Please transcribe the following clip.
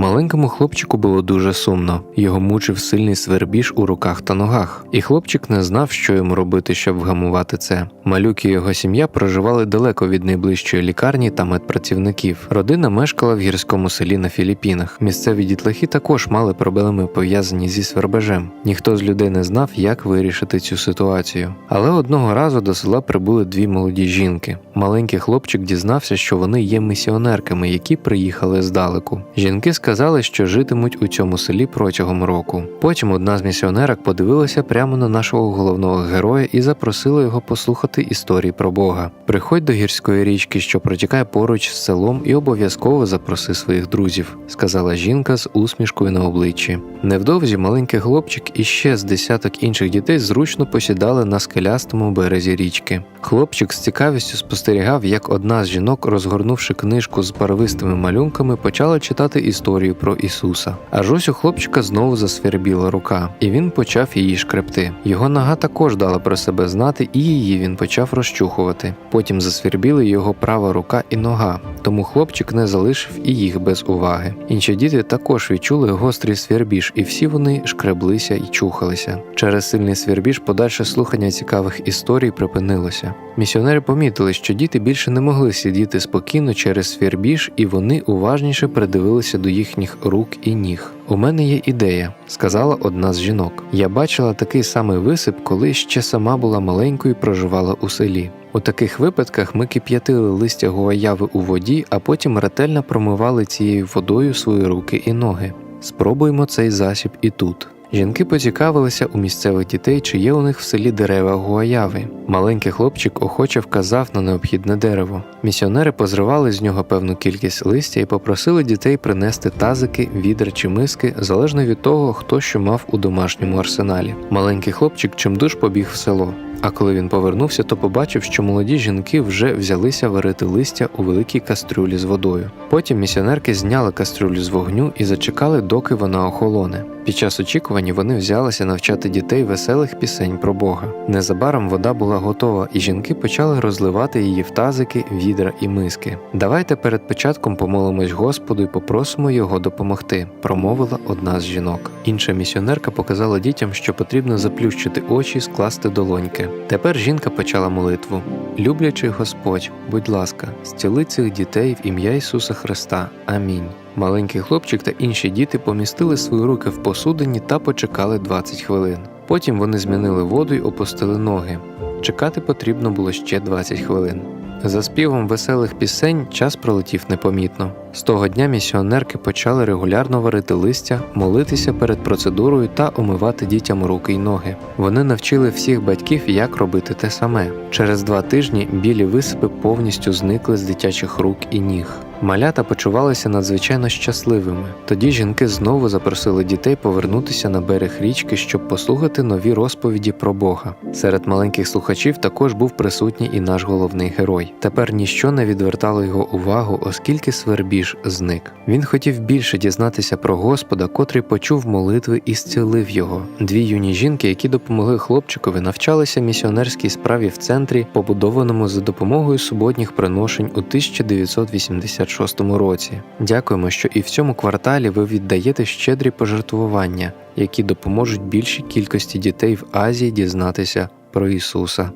Маленькому хлопчику було дуже сумно. Його мучив сильний свербіж у руках та ногах, і хлопчик не знав, що йому робити, щоб вгамувати це. Малюк і його сім'я проживали далеко від найближчої лікарні та медпрацівників. Родина мешкала в гірському селі на Філіппінах. Місцеві дітлахи також мали проблеми пов'язані зі свербежем. Ніхто з людей не знав, як вирішити цю ситуацію. Але одного разу до села прибули дві молоді жінки. Маленький хлопчик дізнався, що вони є місіонерками, які приїхали здалеку. Жінки сказали, що житимуть у цьому селі протягом року. Потім одна з місіонерок подивилася прямо на нашого головного героя і запросила його послухати історії про Бога. Приходь до гірської річки, що протікає поруч з селом, і обов'язково запроси своїх друзів, сказала жінка з усмішкою на обличчі. Невдовзі маленький хлопчик і ще з десяток інших дітей зручно посідали на скелястому березі річки. Хлопчик з цікавістю спостерігав, як одна з жінок, розгорнувши книжку з барвистими малюнками, почала читати історію про Ісуса. Аж ось у хлопчика знову засвірбіла рука, і він почав її шкребти. Його нога також дала про себе знати, і її він почав розчухувати. Потім засвірбіли його права рука і нога, тому хлопчик не залишив і їх без уваги. Інші діти також відчули гострий свірбіж, і всі вони шкреблися і чухалися. Через сильний свірбіж подальше слухання цікавих історій припинилося. Місіонери помітили, що діти більше не могли сидіти спокійно через свірбіж, і вони уважніше придивилися до їхніх рук і ніг. У мене є ідея, сказала одна з жінок. Я бачила такий самий висип, коли ще сама була маленькою і проживала у селі. У таких випадках ми кип'ятили листя гуаяви у воді, а потім ретельно промивали цією водою свої руки і ноги. Спробуємо цей засіб і тут. Жінки поцікавилися у місцевих дітей, чи є у них в селі дерева гуаяви. Маленький хлопчик охоче вказав на необхідне дерево. Місіонери позривали з нього певну кількість листя і попросили дітей принести тазики, відра чи миски, залежно від того, хто що мав у домашньому арсеналі. Маленький хлопчик чимдуж побіг в село. А коли він повернувся, то побачив, що молоді жінки вже взялися варити листя у великій кастрюлі з водою. Потім місіонерки зняли кастрюлю з вогню і зачекали, доки вона охолоне. Під час очікування вони взялися навчати дітей веселих пісень про Бога. Незабаром вода була готова, і жінки почали розливати її в тазики, відра і миски. Давайте перед початком помолимось Господу і попросимо його допомогти, промовила одна з жінок. Інша місіонерка показала дітям, що потрібно заплющити очі скласти долоньки. Тепер жінка почала молитву. Люблячий Господь, будь ласка, зціли цих дітей в ім'я Ісуса Христа. Амінь. Маленький хлопчик та інші діти помістили свої руки в посудині та почекали 20 хвилин. Потім вони змінили воду й опустили ноги. Чекати потрібно було ще 20 хвилин. За співом веселих пісень час пролетів непомітно. З того дня місіонерки почали регулярно варити листя, молитися перед процедурою та омивати дітям руки й ноги. Вони навчили всіх батьків, як робити те саме. Через два тижні білі висипи повністю зникли з дитячих рук і ніг. Малята почувалися надзвичайно щасливими. Тоді жінки знову запросили дітей повернутися на берег річки, щоб послухати нові розповіді про Бога. Серед маленьких слухачів також був присутній і наш головний герой. Тепер ніщо не відвертало його увагу, оскільки свербіж зник. Він хотів більше дізнатися про Господа, котрий почув молитви і зцілив його. Дві юні жінки, які допомогли хлопчикові, навчалися місіонерській справі в центрі, побудованому за допомогою суботніх приношень у 1986 році. Дякуємо, що і в цьому кварталі ви віддаєте щедрі пожертвування, які допоможуть більшій кількості дітей в Азії дізнатися про Ісуса.